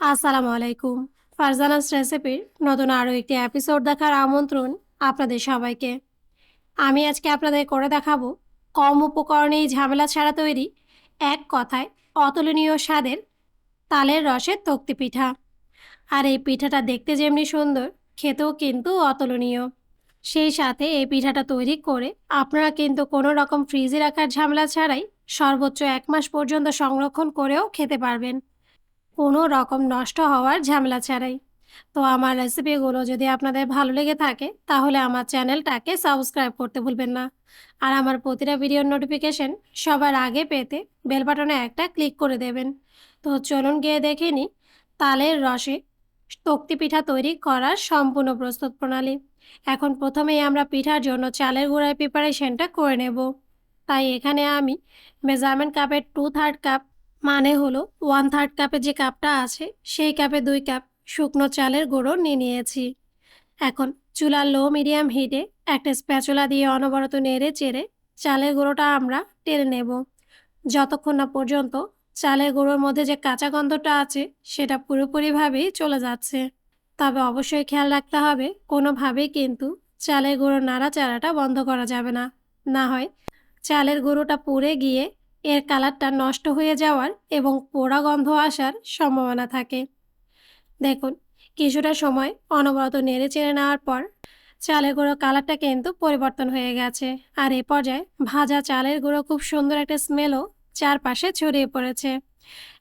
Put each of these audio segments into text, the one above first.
আসসালামু আলাইকুম। ফারজানাস রেসিপির নতুন আরও একটি এপিসোড দেখার আমন্ত্রণ আপনাদের সবাইকে। আমি আজকে আপনাদের করে দেখাবো কম উপকরণেই ঝামেলা ছাড়া তৈরি এক কথায় অতুলনীয় স্বাদের তালের রসের তক্তি পিঠা। আর এই পিঠাটা দেখতে যেমনি সুন্দর, খেতেও কিন্তু অতুলনীয়। সেই সাথে এই পিঠাটা তৈরি করে আপনারা কিন্তু কোনো রকম ফ্রিজে রাখার ঝামেলা ছাড়াই সর্বোচ্চ এক মাস পর্যন্ত সংরক্ষণ করেও খেতে পারবেন। কোনো রকম নষ্ট হওয়ার ঝামেলা ছাড়াই। তো আমার রেসিপিগুলো যদি আপনাদের ভালো লেগে থাকে, তাহলে আমার চ্যানেলটাকে সাবস্ক্রাইব করতে ভুলবেন না। আর আমার প্রতিটা ভিডিওর নোটিফিকেশন সবার আগে পেতে বেল বাটনে একটা ক্লিক করে দেবেন। তো চলুন গিয়ে দেখে নিই তালের রসে তক্তি পিঠা তৈরি করার সম্পূর্ণ প্রস্তুত প্রণালী। এখন প্রথমেই আমরা পিঠার জন্য চালের গুঁড়ার প্রিপারেশনটা করে নেব। তাই এখানে আমি মেজারমেন্ট কাপের টু থার্ড কাপ মানে হলো ওয়ান থার্ড কাপে যে কাপটা আছে, সেই কাপে দুই কাপ শুকনো চালের গুঁড়ো নিয়ে নিয়েছি। এখন চুলার লো মিডিয়াম হিটে একটা স্প্যাচুলা দিয়ে অনবরত নেড়ে চেড়ে চালের গুঁড়োটা আমরা টেনে নেব। যতক্ষণ না পর্যন্ত চালের গুঁড়োর মধ্যে যে কাঁচা গন্ধটা আছে, সেটা পুরোপুরিভাবেই চলে যাচ্ছে। তবে অবশ্যই খেয়াল রাখতে হবে, কোনোভাবেই কিন্তু চালের গুঁড়ো নাড়াচাড়াটা বন্ধ করা যাবে না। না হয় চালের গুঁড়োটা পুড়ে গিয়ে এর কালারটা নষ্ট হয়ে যাওয়ার এবং পোড়া গন্ধ আসার সম্ভাবনা থাকে। দেখুন, কিছুটা সময় অনবরত নেড়ে চেড়ে নেওয়ার পর চালের গুঁড়ো কালারটা কিন্তু পরিবর্তন হয়ে গেছে। আর এ পর্যায়ে ভাজা চালের গুঁড়ো খুব সুন্দর একটা স্মেলও চারপাশে ছড়িয়ে পড়েছে।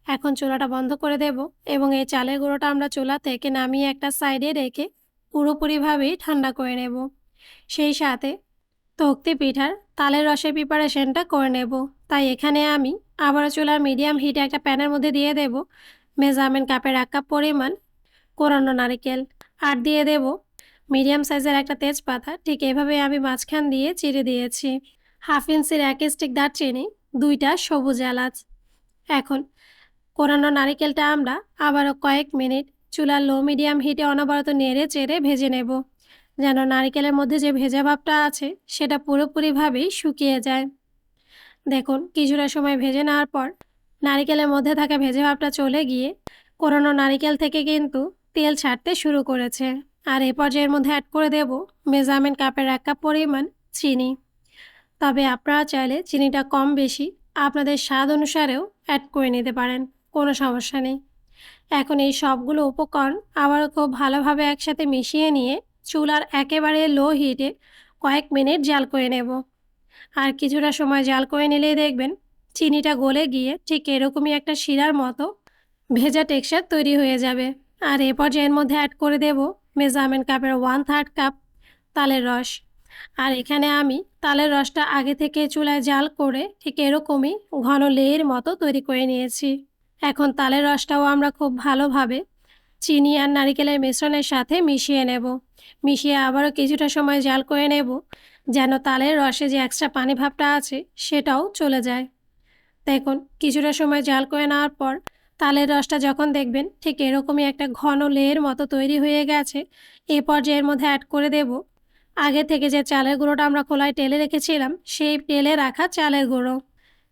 এখন চুলাটা বন্ধ করে দেব এবং এই চালের গুঁড়োটা আমরা চুলা থেকে নামিয়ে একটা সাইডে রেখে পুরোপুরিভাবেই ঠান্ডা করে নেব। সেই সাথে তক্তি পিঠার তালের রসের প্রিপারেশনটা করে নেব। তাই এখানে আমি আবারও চুলার মিডিয়াম হিটে একটা প্যানের মধ্যে দিয়ে দেব। মেজারমেন্ট কাপের এক কাপ পরিমাণ কোরানো নারিকেল। আর দিয়ে দেব মিডিয়াম সাইজের একটা তেজপাতা। ঠিক এভাবে আমি মাঝখান দিয়ে চিড়ে দিয়েছি। হাফ ইঞ্চির এক স্টিক দারচিনি, দুইটা সবুজ এলাচ। এখন কোরানো নারিকেলটা আমরা আবারও কয়েক মিনিট চুলার লো মিডিয়াম হিটে অনবরত নেড়ে চেড়ে ভেজে নেব। যেন নারিকেলের মধ্যে যে ভেজা ভাবটা আছে, সেটা পুরোপুরিভাবেই শুকিয়ে যায়। দেখুন, কিছুটা সময় ভেজে নেওয়ার পর নারিকেলের মধ্যে থাকা ভেজে ভাবটা চলে গিয়ে কোরানো নারিকেল থেকে কিন্তু তেল ছাড়তে শুরু করেছে। আর এ পর্যায়ের মধ্যে অ্যাড করে দেব মেজারমেন্ট কাপের এক কাপ পরিমাণ চিনি। তবে আপনারা চাইলে চিনিটা কম বেশি আপনাদের স্বাদ অনুসারেও অ্যাড করে নিতে পারেন, কোনো সমস্যা নেই। এখন এই সবগুলো উপকরণ আবারও খুব ভালোভাবে একসাথে মিশিয়ে নিয়ে চুলার একেবারে লো হিটে কয়েক মিনিট জাল করে নেব। আর কিছুটা সময় জাল করে নিলেই দেখবেন চিনিটা গলে গিয়ে ঠিক এরকমই একটা শিরার মতো ভেজা টেক্সচার তৈরি হয়ে যাবে। আর এ পর্যায়ের মধ্যে অ্যাড করে দেব মেজারমেন্ট কাপের ওয়ান থার্ড কাপ তালের রস। আর এখানে আমি তালের রসটা আগে থেকে চুলায় জাল করে ঠিক এরকমই ঘন লেয়ের মতো তৈরি করে নিয়েছি। এখন তালের রসটাও আমরা খুব ভালোভাবে চিনি আর নারিকেলের মিশ্রণের সাথে মিশিয়ে নেব। মিশিয়ে আবারও কিছুটা সময় জাল করে নেব, যেন তালের রসে যে এক্সট্রা পানি ভাবটা আছে সেটাও চলে যায়। দেখুন, কিছুটা সময় জাল করে নেওয়ার পর তালের রসটা যখন দেখবেন ঠিক এরকমই একটা ঘন লেয়ের মতো তৈরি হয়ে গেছে, এ পর্যায়ের মধ্যে অ্যাড করে দেব। আগে থেকে যে চালের গুঁড়োটা আমরা খোলায় টেলে রেখেছিলাম, সেই টেলে রাখা চালের গুঁড়ো।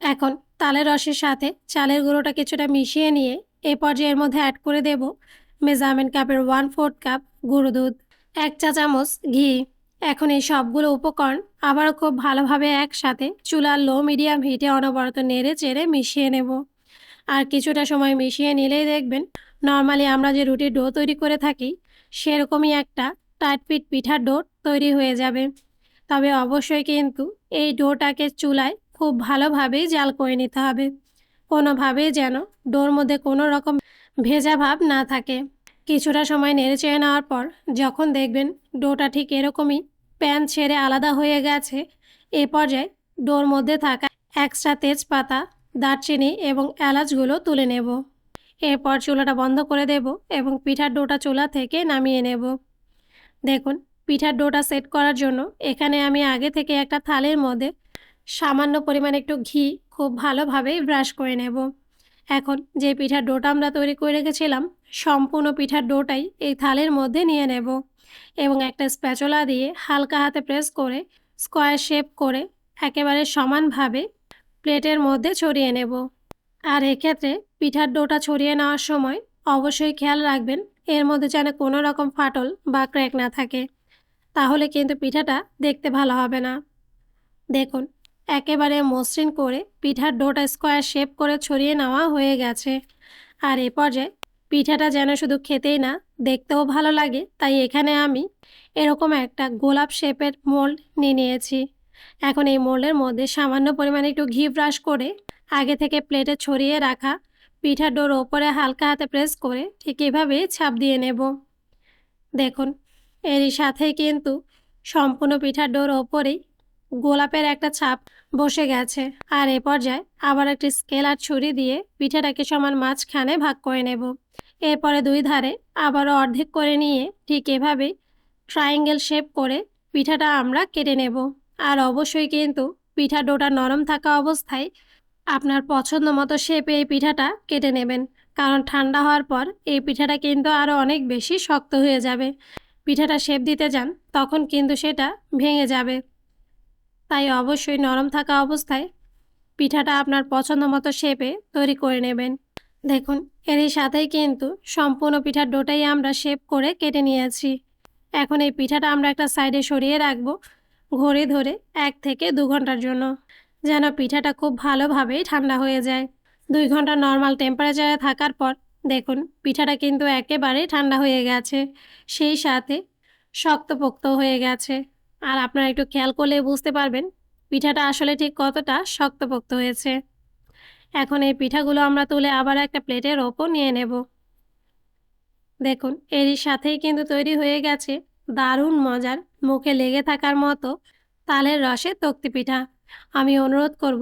এখন তালের রসের সাথে চালের গুঁড়োটা কিছুটা মিশিয়ে নিয়ে এই পর্যায়ের মধ্যে অ্যাড করে দেব। মেজারমেন্ট কাপের ওয়ান ফোর্থ কাপ গুঁড়ো দুধ, এক চা চামচ ঘি। এখন এই সবগুলো উপকরণ আবারও খুব ভালোভাবে একসাথে চুলার লো মিডিয়াম হিটে অনবরত নেড়ে চেড়ে মিশিয়ে নেব। আর কিছুটা সময় মিশিয়ে নিলেই দেখবেন নর্মালি আমরা যে রুটির ডো তৈরি করে থাকি, সেরকমই একটা টাইটপিট পিঠার ডো তৈরি হয়ে যাবে। তবে অবশ্যই কিন্তু এই ডোটাকে চুলায় খুব ভালোভাবেই জাল করে নিতে হবে। কোনোভাবেই যেন ডোর মধ্যে কোনো রকম ভেজা ভাব না থাকে। কিছুটা সময় নেড়ে চেড়ে নেওয়ার পর যখন দেখবেন ডোটা ঠিক এরকমই প্যান ছেড়ে আলাদা হয়ে গেছে, এ পর্যায়ে ডোর মধ্যে থাকা এক্সট্রা তেজপাতা, দারচিনি এবং এলাচগুলো তুলে নেব। এরপর চুলাটা বন্ধ করে দেব এবং পিঠার ডোটা চুলা থেকে নামিয়ে নেব। দেখুন, পিঠার ডোটা সেট করার জন্য এখানে আমি আগে থেকে একটা থালের মধ্যে সামান্য পরিমাণ একটু ঘি খুব ভালোভাবে ব্রাশ করে নেব। এখন যে পিঠার ডোটা আমরা তৈরি করে রেখেছিলাম সম্পূর্ণ পিঠার ডোটাই এই থালের মধ্যে নিয়ে নেব এবং একটা স্প্যাচোলা দিয়ে হালকা হাতে প্রেস করে স্কোয়ার শেপ করে একেবারে সমানভাবে প্লেটের মধ্যে ছড়িয়ে নেব। আর এক্ষেত্রে পিঠার ডোটা ছড়িয়ে নেওয়ার সময় অবশ্যই খেয়াল রাখবেন, এর মধ্যে যেন কোনো রকম ফাটল বা ক্র্যাক না থাকে। তাহলে কিন্তু পিঠাটা দেখতে ভালো হবে না। দেখুন, একেবারে মসৃণ করে পিঠার ডোটা স্কোয়ার শেপ করে ছড়িয়ে নেওয়া হয়ে গেছে। আর এ পর্যায়ে পিঠাটা যেন শুধু খেতেই না, দেখতেও ভালো লাগে। তাই এখানে আমি এরকম একটা গোলাপ শেপের মোল্ড নিয়ে নিয়েছি। এখন এই মোল্ডের মধ্যে সামান্য পরিমাণে একটু ঘি ব্রাশ করে, আগে থেকে প্লেটে ছড়িয়ে রাখা পিঠার ডোর ওপরে হালকা হাতে প্রেস করে ঠিক এভাবে ছাপ দিয়ে নেব। দেখুন, এরই সাথেই কিন্তু সম্পূর্ণ পিঠার ডোর ওপরেই গোলাপের একটা ছাপ বসে গেছে। আর এ পর্যায়ে আবার একটি স্কেল আর ছুরি দিয়ে পিঠাটাকে সমান মাঝখানে ভাগ করে নেব। এরপরে দুই ধারে আবারও অর্ধেক করে নিয়ে ঠিক এভাবেই ট্রায়াঙ্গেল শেপ করে পিঠাটা আমরা কেটে নেব। আর অবশ্যই কিন্তু পিঠা ডোটা নরম থাকা অবস্থায় আপনার পছন্দ মতো শেপে এই পিঠাটা কেটে নেবেন। কারণ ঠান্ডা হওয়ার পর এই পিঠাটা কিন্তু আরও অনেক বেশি শক্ত হয়ে যাবে। পিঠাটা শেপ দিতে যান, তখন কিন্তু সেটা ভেঙে যাবে। তাই অবশ্যই নরম থাকা অবস্থায় পিঠাটা আপনার পছন্দ মতো শেপে তৈরি করে নেবেন। দেখুন এরই সাথেই কিন্তু সম্পূর্ণ পিঠার ডোটাই আমরা শেপ করে কেটে নিয়েছি। এখন এই পিঠাটা আমরা একটা সাইডে সরিয়ে রাখব ঘড়ি ধরে এক থেকে দু ঘণ্টার জন্য, যেন পিঠাটা খুব ভালোভাবেই ঠান্ডা হয়ে যায়। দুই ঘণ্টা নর্মাল টেম্পারেচারে থাকার পর দেখুন, পিঠাটা কিন্তু একেবারেই ঠান্ডা হয়ে গেছে, সেই সাথে শক্তপোক্ত হয়ে গেছে। আর আপনারা একটু খেয়াল করলে বুঝতে পারবেন, পিঠাটা আসলে ঠিক কতটা শক্তপোক্ত হয়েছে। এখন এই পিঠাগুলো আমরা তুলে আবার একটা প্লেটের ওপর নিয়ে নেব। দেখুন, এরই সাথেই কিন্তু তৈরি হয়ে গেছে দারুণ মজার, মুখে লেগে থাকার মতো তালের রসে তক্তি পিঠা। আমি অনুরোধ করব,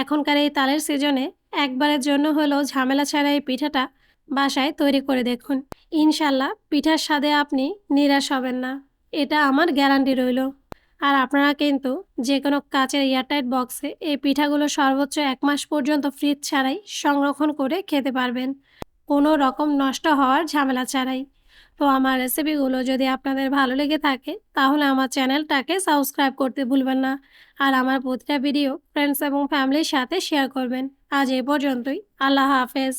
এখনকার এই তালের সিজনে একবারের জন্য হলেও ঝামেলা ছাড়া এই পিঠাটা বাসায় তৈরি করে দেখুন। ইনশাল্লাহ পিঠার স্বাদে আপনি নিরাশ হবেন না। এটা আমার গ্যারান্টি রইল। আর আপনারা কিন্তু যে কোনো কাচের এয়ারটাইট বক্সে এই পিঠাগুলো সর্বোচ্চ এক মাস পর্যন্ত ফ্রিজ ছাড়াই সংরক্ষণ করে খেতে পারবেন। কোনো রকম নষ্ট হওয়ার ঝামেলা ছাড়াই। তো আমার রেসিপিগুলো যদি আপনাদের ভালো লেগে থাকে, তাহলে আমার চ্যানেলটাকে সাবস্ক্রাইব করতে ভুলবেন না। আর আমার প্রতিটা ভিডিও ফ্রেন্ডস এবং ফ্যামিলির সাথে শেয়ার করবেন। আজ এ পর্যন্তই। আল্লাহ হাফেজ।